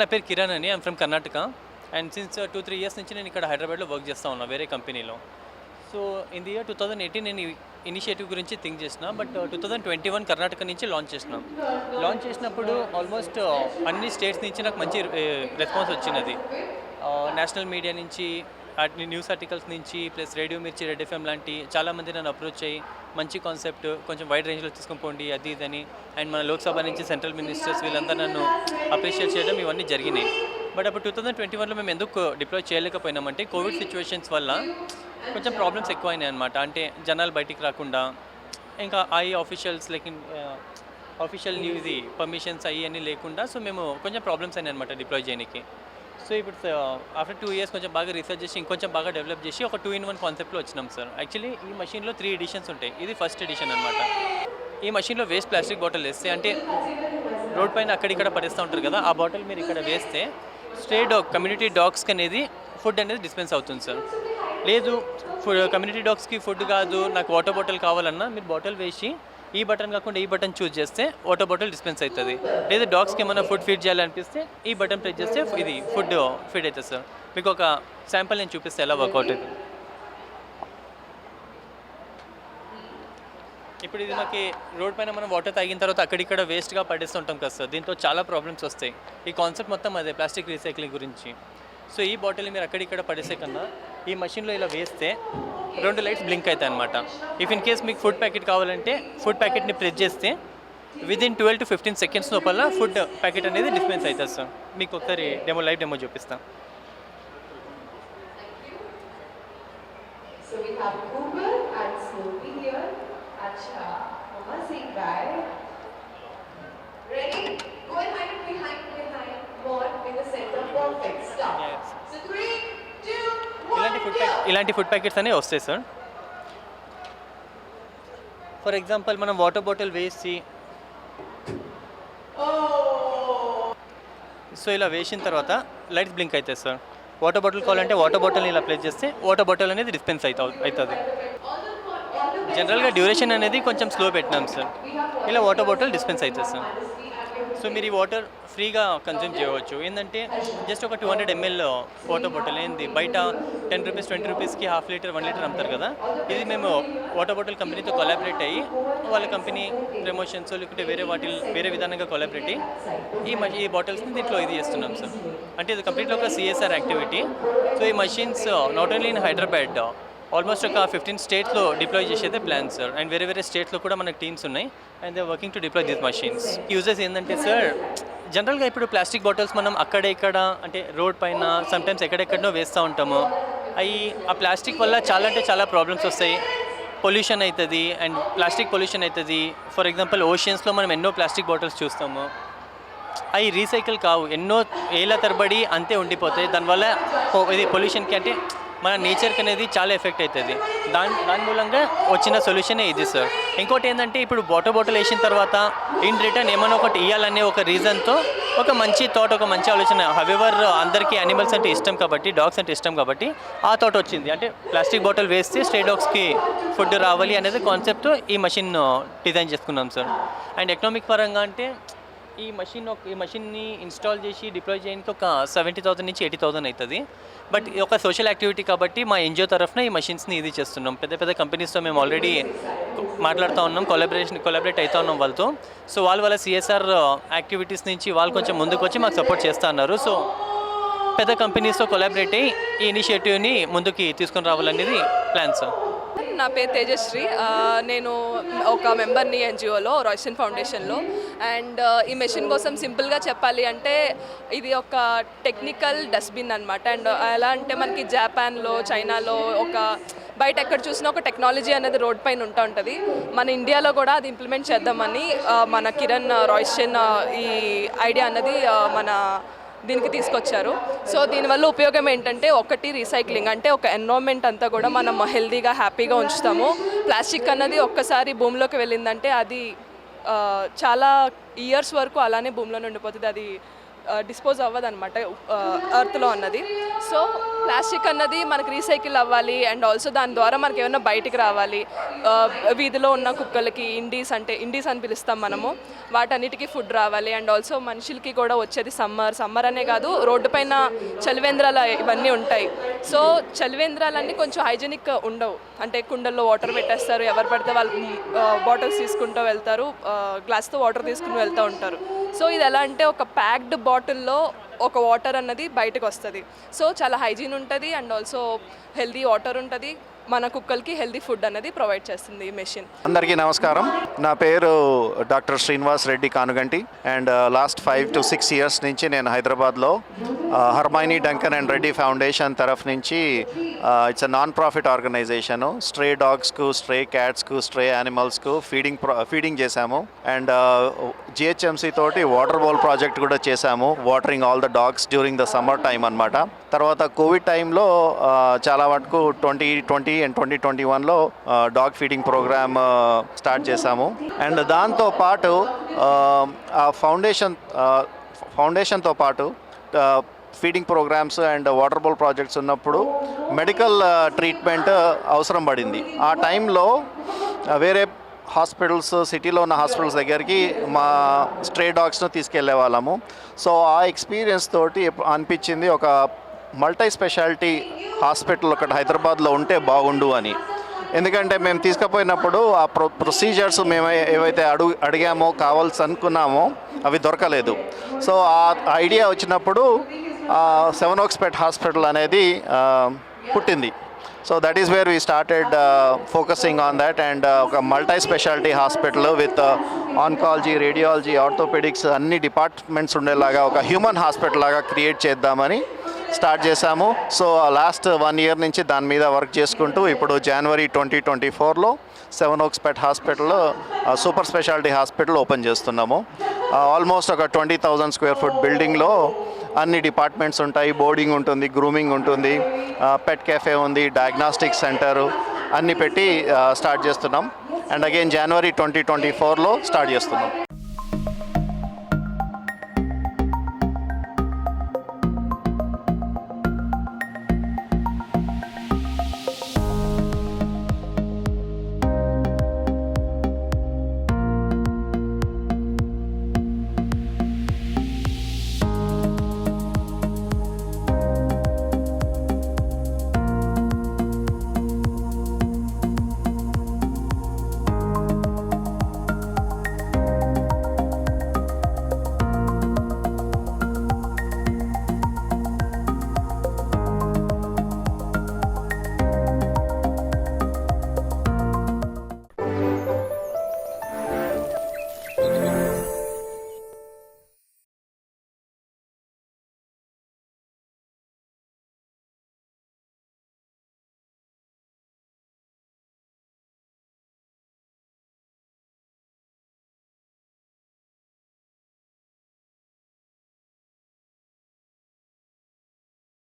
నా పేరు కిరణ్ అని I'm from Karnataka and since two three years నుంచి నేను ఇక్కడ హైదరాబాద్లో వర్క్ చేస్తూ ఉన్నా వేరే కంపెనీలో. So in the year two thousand eighteen నేను ఇనిషియేటివ్ గురించి థింక్ చేసిన but two thousand twenty one Karnataka నుంచి లాంచ్ చేసిన. లాంచ్ చేసినప్పుడు ఆల్మోస్ట్ uh, అన్ని స్టేట్స్ నుంచి నాకు మంచి uh, రెస్పాన్స్ వచ్చినది. Uh, నేషనల్ మీడియా నుంచి అన్ని న్యూస్ ఆర్టికల్స్ నుంచి plus radio Mirchi red FM లాంటి చాలామంది నన్ను అప్రోచ్ అయ్యి మంచి కాన్సెప్ట్ కొంచెం వైడ్ రేంజ్లో తీసుకొని పోండి అది ఇదని. అండ్ మన లోక్సభ నుంచి సెంట్రల్ మినిస్టర్స్ వీళ్ళంతా నన్ను అప్రిషియేట్ చేయడం ఇవన్నీ జరిగినాయి. బట్ అప్పుడు టూ థౌసండ్ ట్వంటీ వన్లో మేము ఎందుకు డిప్లాయ్ చేయలేకపోయినామంటే కోవిడ్ సిచ్యువేషన్స్ వల్ల కొంచెం ప్రాబ్లమ్స్ ఎక్కువైనాయి అనమాట అంటే జనాలు బయటికి రాకుండా ఇంకా ఐ ఆఫీషియల్స్ లైక్ ఆఫీషియల్ న్యూది పర్మిషన్స్ అవి అన్నీ లేకుండా సో మేము కొంచెం ప్రాబ్లమ్స్ అయినాయి అనమాట డిప్లాయ్ చేయడానికి సో ఇప్పుడు ఆఫ్టర్ టూ ఇయర్స్ కొంచెం బాగా రీసెర్చ్ చేసి ఇంకొంచెం బాగా డెవలప్ చేసి ఒక టూ ఇన్ వన్ కాన్సెప్ట్లో వచ్చినాం సార్ యాక్చువల్లీ ఈ మషీన్లో త్రీ ఎడిషన్స్ ఉంటాయి. ఇది ఫస్ట్ ఎడిషన్ అనమాట ఈ మషీన్లో వేస్ట్ ప్లాస్టిక్ బాటిల్ వేస్తే అంటే రోడ్ పైన అక్కడిక్కడ పడేస్తూ ఉంటారు కదా ఆ బాటిల్ మీరు ఇక్కడ వేస్తే స్ట్రే డాగ్ కమ్యూనిటీ డాగ్స్కి అనేది ఫుడ్ అనేది డిస్పెన్స్ అవుతుంది సార్ లేదు ఫుడ్ కమ్యూనిటీ డాగ్స్కి ఫుడ్ కాదు నాకు వాటర్ బాటిల్ కావాలన్నా మీరు బాటిల్ వేసి ఈ బటన్ కాకుండా ఈ బటన్ చూస్ చేస్తే వాటర్ బాటిల్ డిస్పెన్స్ అవుతుంది. లేదా డాగ్స్కి ఏమైనా ఫుడ్ ఫీడ్ చేయాలనిపిస్తే ఈ బటన్ ప్రెస్ చేస్తే ఇది ఫుడ్ ఫీడ్ అవుతుంది సార్. మీకు ఒక శాంపుల్ నేను చూపిస్తే ఎలా వర్కౌట్ అవుతుంది. ఇప్పుడు ఇది మనకి రోడ్ పైన మనం వాటర్ తాగిన తర్వాత అక్కడిక్కడ వేస్ట్గా పడేస్తుంటాం కదా సార్. దీంతో చాలా ప్రాబ్లమ్స్ వస్తాయి. ఈ కాన్సెప్ట్ మొత్తం అదే ప్లాస్టిక్ రీసైక్లింగ్ గురించి. సో ఈ బాటిల్ మీరు అక్కడిక్కడ పడేసే కన్నా ఈ మషిన్లో ఇలా వేస్తే రెండు లైట్స్ బ్లింక్ అవుతాయి అనమాట ఇఫ్ ఇన్ కేస్ మీకు ఫుడ్ ప్యాకెట్ కావాలంటే ఫుడ్ ప్యాకెట్ని ప్రెస్ చేస్తే within twelve to fifteen seconds లోపల ఫుడ్ ప్యాకెట్ అనేది డిస్పెన్స్ అవుతుంది సార్ మీకు ఒకసారి డెమో లైవ్ డెమో చూపిస్తాను So we have Cooper and Snoopy here. Acha, Mama say bye. Ready? Go and hide it behind, behind. More in the center. Perfect. Stop. Yes. So food packet ఇలాంటి food packets అనేవి వస్తాయి sir for example మనం water bottle వేసి so ఇలా వేసిన తర్వాత lights blink అవుతాయి sir water bottle కావాలంటే వాటర్ బాటిల్ని ఇలా ప్లేస్ చేస్తే వాటర్ బాటిల్ అనేది డిస్పెన్స్ అవుతా అవుతుంది. జనరల్గా డ్యూరేషన్ అనేది కొంచెం స్లో పెట్టినాం సార్ ఇలా వాటర్ బాటిల్ డిస్పెన్స్ అవుతుంది సార్ సో మీరు ఈ వాటర్ ఫ్రీగా కన్జ్యూమ్ చేయవచ్చు. ఏంటంటే జస్ట్ ఒక two hundred ML water bottle ఏంది బయట టెన్ రూపీస్ ట్వంటీ రూపీస్కి హాఫ్ లీటర్ వన్ లీటర్ అమ్ముతారు కదా? ఇది మేము వాటర్ బాటిల్ కంపెనీతో కొలాబరేట్ అయ్యి వాళ్ళ కంపెనీ ప్రమోషన్స్ లేకుంటే వేరే వాటి వేరే విధానంగా కొలాబరేట్ అయ్యి ఈ మ- ఈ బాటిల్స్ని దీంట్లో ఇది చేస్తున్నాం సార్ అంటే ఇది కంప్లీట్గా ఒక సిఎస్ఆర్ యాక్టివిటీ సో ఈ machines not only in Hyderabad almost ఒక ఫిఫ్టీన్ స్టేట్స్లో డిప్లాయ్ చేసేదే ప్లాన్ సార్ అండ్ వేరే వేరే స్టేట్స్లో కూడా మనకి టీమ్స్ ఉన్నాయి. And they working to deploy these machines. Uses ఏంటంటే సార్ జనరల్గా ఇప్పుడు ప్లాస్టిక్ బాటిల్స్ మనం అక్కడ ఇక్కడ అంటే రోడ్ పైన సమ్టైమ్స్ ఎక్కడెక్కడనో వేస్తూ ఉంటాము. అవి ఆ ప్లాస్టిక్ వల్ల చాలా అంటే చాలా ప్రాబ్లమ్స్ వస్తాయి. పొల్యూషన్ అవుతుంది అండ్ ప్లాస్టిక్ పొల్యూషన్ అవుతుంది ఫర్ ఎగ్జాంపుల్ ఓషియన్స్లో మనం ఎన్నో ప్లాస్టిక్ బాటిల్స్ చూస్తాము. అవి రీసైకిల్ కావు. ఎన్నో ఏళ్ళ తరబడి అంతే ఉండిపోతాయి. దానివల్ల ఇది పొల్యూషన్కి అంటే మన నేచర్కి అనేది చాలా ఎఫెక్ట్ అవుతుంది దాని దాని మూలంగా వచ్చిన సొల్యూషనే ఇది సార్ ఇంకోటి ఏంటంటే ఇప్పుడు వాటర్ బాటిల్ వేసిన తర్వాత ఇన్ రిటర్న్ ఏమైనా ఒకటి ఇవ్వాలనే ఒక రీజన్తో ఒక మంచి థాట్ ఒక మంచి ఆలోచన. హవెవర్ అందరికీ యానిమల్స్ అంటే ఇష్టం కాబట్టి డాగ్స్ అంటే ఇష్టం కాబట్టి ఆ థాట్ వచ్చింది. అంటే ప్లాస్టిక్ బాటిల్ వేస్తే స్టే డాగ్స్కి ఫుడ్ రావాలి అనేది కాన్సెప్ట్ ఈ మషిన్ డిజైన్ uh, చేసుకున్నాం సార్ అండ్ ఎకనామిక్ పరంగా అంటే ఈ మషిన్ ఒక- ఈ మషిన్ని ఇన్స్టాల్ చేసి డిప్లాయ్ చేయడానికి ఒక సెవెంటీ థౌసండ్ నుంచి ఎయిటీ థౌసండ్ అవుతుంది. బట్ ఒక సోషల్ యాక్టివిటీ కాబట్టి మా ఎన్జిఓ తరఫున ఈ మషిన్స్ని ఇది చేస్తున్నాం. పెద్ద పెద్ద కంపెనీస్తో మేము ఆల్రెడీ మాట్లాడుతూ ఉన్నాం కొలాబరేషన్ కొలాబరేట్ అవుతా ఉన్నాం వాళ్ళతో. సో వాళ్ళ వాళ్ళ సిఎస్ఆర్ యాక్టివిటీస్ నుంచి వాళ్ళు కొంచెం ముందుకు వచ్చి మాకు సపోర్ట్ చేస్తూ ఉన్నారు సో పెద్ద కంపెనీస్తో కొలాబరేట్ అయ్యి ఈ ఇనిషియేటివ్ని ముందుకి తీసుకొని రావాలనేది ప్లాన్ సార్ నా పేరు తేజశ్రీ. నేను ఒక మెంబర్ని ఎన్జిఓలో రాయిస్టన్ ఫౌండేషన్లో. అండ్ ఈ మెషిన్ కోసం సింపుల్గా చెప్పాలి అంటే ఇది ఒక టెక్నికల్ డస్ట్బిన్ అనమాట అండ్ ఎలా అంటే మనకి జపాన్లో చైనాలో ఒక బయట ఎక్కడ చూసినా ఒక టెక్నాలజీ అనేది రోడ్ పైన ఉంటా ఉంటుంది. మన ఇండియాలో కూడా అది ఇంప్లిమెంట్ చేద్దామని మన కిరణ్ రాయిస్టన్ ఈ ఐడియా అన్నది మన దీనికి తీసుకొచ్చారు. సో దీనివల్ల ఉపయోగం ఏంటంటే ఒకటి రీసైక్లింగ్. అంటే ఒక ఎన్విరాన్మెంట్ అంతా కూడా మనం హెల్దీగా హ్యాపీగా ఉంచుతాము. ప్లాస్టిక్ అన్నది ఒక్కసారి భూమిలోకి వెళ్ళిందంటే అది చాలా ఇయర్స్ వరకు అలానే భూమిలో ఉండిపోతుంది అది డిస్పోజ్ అవ్వదు అనమాట ఎర్త్లో అన్నది. సో ప్లాస్టిక్ అన్నది మనకి రీసైకిల్ అవ్వాలి అండ్ ఆల్సో దాని ద్వారా మనకి ఏమైనా బయటికి రావాలి. వీధిలో ఉన్న కుక్కలకి ఇండీస్ అంటే ఇండీస్ అని పిలుస్తాం మనము. వాటన్నిటికీ ఫుడ్ రావాలి అండ్ ఆల్సో మనుషులకి కూడా వచ్చేది సమ్మర్ సమ్మర్ అనే కాదు రోడ్డు పైన చలివేంద్రాలు ఇవన్నీ ఉంటాయి. సో చలివేంద్రాలన్నీ కొంచెం హైజెనిక్ ఉండవు. అంటే కుండల్లో వాటర్ పెట్టేస్తారు ఎవరు పడితే వాళ్ళు బాటిల్స్ తీసుకుంటూ వెళ్తారు గ్లాస్తో వాటర్ తీసుకుని వెళ్తూ ఉంటారు. సో ఇది ఎలా అంటే ఒక ప్యాక్డ్ బాటిల్లో ఒక వాటర్ అన్నది బయటకు వస్తుంది. సో చాలా హైజీన్ ఉంటుంది అండ్ ఆల్సో హెల్దీ వాటర్ ఉంటుంది. మన కుక్కలకి హెల్దీ ఫుడ్ అనేది ప్రొవైడ్ చేస్తుంది ఈ మెషిన్. అందరికీ నమస్కారం. నా పేరు doctor Srinivas Reddy Kanuganti. And uh, last five to six years నుంచి నేను హైదరాబాద్లో uh, harmony Duncan and Reddy foundation తరఫు నుంచి it's a non profit organisation stray డాగ్స్కు stray క్యాట్స్కు స్ట్రే యానిమల్స్కు ఫీడింగ్ ఫీడింగ్ చేశాము. అండ్ uh, జిహెచ్ఎంసీ తోటి వాటర్ బౌల్ ప్రాజెక్ట్ కూడా చేశాము. Watering all the dogs during the summer time అనమాట తర్వాత కోవిడ్ టైంలో చాలా వరకు twenty twenty and twenty twenty వన్లో డాగ్ ఫీడింగ్ ప్రోగ్రామ్ స్టార్ట్ చేశాము. అండ్ దాంతో పాటు um, ఆ, ఫౌండేషన్ ఫౌండేషన్తో పాటు feeding programmes and water bowl projects ఉన్నప్పుడు మెడికల్ ట్రీట్మెంట్ uh, అవసరం పడింది. ఆ టైంలో వేరే హాస్పిటల్స్ సిటీలో ఉన్న హాస్పిటల్స్ దగ్గరికి మా స్ట్రే డాగ్స్ను తీసుకెళ్ళే వాళ్ళము. సో ఆ ఎక్స్పీరియన్స్ తోటి అనిపించింది ఒక మల్టీ స్పెషాలిటీ హాస్పిటల్ ఒకటి హైదరాబాద్లో ఉంటే బాగుండు అని. ఎందుకంటే మేము తీసుకుపోయినప్పుడు ఆ ప్రొ ప్రొసీజర్స్ మేము ఏవైతే అడుగు అడిగామో కావాల్సి అనుకున్నామో అవి దొరకలేదు. సో ఆ ఐడియా వచ్చినప్పుడు సెవెన్ ఓక్స్పేట్ హాస్పిటల్ అనేది పుట్టింది. So that is where we started focusing on that and ఒక multi speciality hospital with oncology radiology orthopaedics అన్ని డిపార్ట్మెంట్స్ ఉండేలాగా ఒక హ్యూమన్ హాస్పిటల్ లాగా క్రియేట్ చేద్దామని స్టార్ట్ చేశాము. సో లాస్ట్ వన్ ఇయర్ నుంచి దాని మీద వర్క్ చేసుకుంటూ ఇప్పుడు జనవరి ట్వంటీ ట్వంటీ ఫోర్లో seven Oaks pet hospital super speciality hospital open చేస్తున్నాము. ఆల్మోస్ట్ ఒక ట్వంటీ థౌజండ్ స్క్వేర్ ఫుట్ బిల్డింగ్లో అన్ని డిపార్ట్మెంట్స్ ఉంటాయి. బోర్డింగ్ ఉంటుంది గ్రూమింగ్ ఉంటుంది పెట్ కెఫే ఉంది డయాగ్నాస్టిక్ సెంటరు అన్ని పెట్టి స్టార్ట్ చేస్తున్నాం. అండ్ అగైన్ జనవరి ట్వంటీ ట్వంటీ ఫోర్లో స్టార్ట్ చేస్తున్నాం.